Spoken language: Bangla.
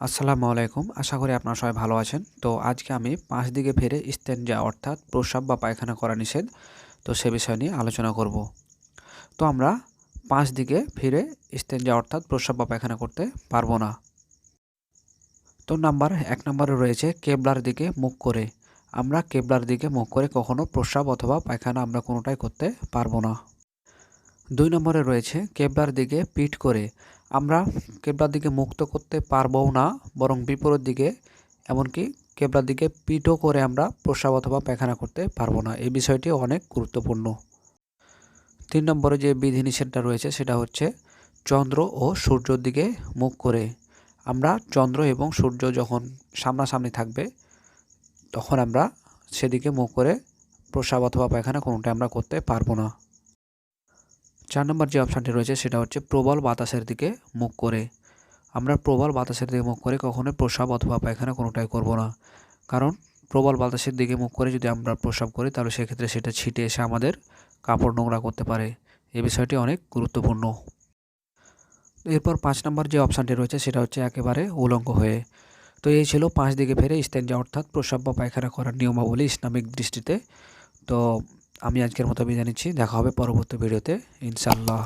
আসসালামু আলাইকুম। আশা করি আপনারা সবাই ভালো আছেন। তো আজকে আমি পাঁচ দিকে ফিরে স্তেঞ্জা অর্থাৎ প্রস্রাব বা পায়খানা করা নিষেধ। তো সে বিষয় নিয়ে আলোচনা করব। তো আমরা পাঁচ দিকে ফিরে স্তেঞ্জা অর্থাৎ প্রস্রাব বা পায়খানা করতে পারব না। তো নাম্বার এক নম্বরে রয়েছে কেবলার দিকে মুখ করে। আমরা কেবলার দিকে মুখ করে কখনো প্রস্রাব অথবা পায়খানা আমরা কোনোটাই করতে পারব না। দুই নম্বরে রয়েছে, কেবলার দিকে পিঠ করে। আমরা কেবলার দিকে মুক্ত করতে পারবও না, বরং বিপরীত দিকে, এমনকি কেবলার দিকে পিঠও করে আমরা প্রস্রাব অথবা পায়খানা করতে পারব না। এই বিষয়টি অনেক গুরুত্বপূর্ণ। তিন নম্বরে যে বিধিনিষেধটা রয়েছে, সেটা হচ্ছে চন্দ্র ও সূর্যর দিকে মুখ করে। আমরা চন্দ্র এবং সূর্য যখন সামনাসামনি থাকবে, তখন আমরা সেদিকে মুখ করে প্রস্রাব অথবা পায়খানা কোনোটাই আমরা করতে পারব না। চার নম্বর যে অপশানটি রয়েছে সেটা হচ্ছে প্রবল বাতাসের দিকে মুখ করে। আমরা প্রবল বাতাসের দিকে মুখ করে কখনোই প্রসাব অথবা পায়খানা কোনোটাই করব না। কারণ প্রবল বাতাসের দিকে মুখ করে যদি আমরা প্রসাব করি, তাহলে সেক্ষেত্রে সেটা ছিটে এসে আমাদের কাপড় নোংরা করতে পারে। এ বিষয়টি অনেক গুরুত্বপূর্ণ। এরপর পাঁচ নম্বর যে অপশানটি রয়েছে সেটা হচ্ছে একেবারে উলঙ্গ হয়ে। তো এই ছিল পাঁচ দিকে ফেরে ইস্তেঞ্জা অর্থাৎ প্রসাব বা পায়খানা করার নিয়মাবলী ইসলামিক দৃষ্টিতে। তো আমি আজকের মতো বিদায় নিচ্ছি। দেখা হবে পরবর্তী ভিডিওতে। ইনশাল্লাহ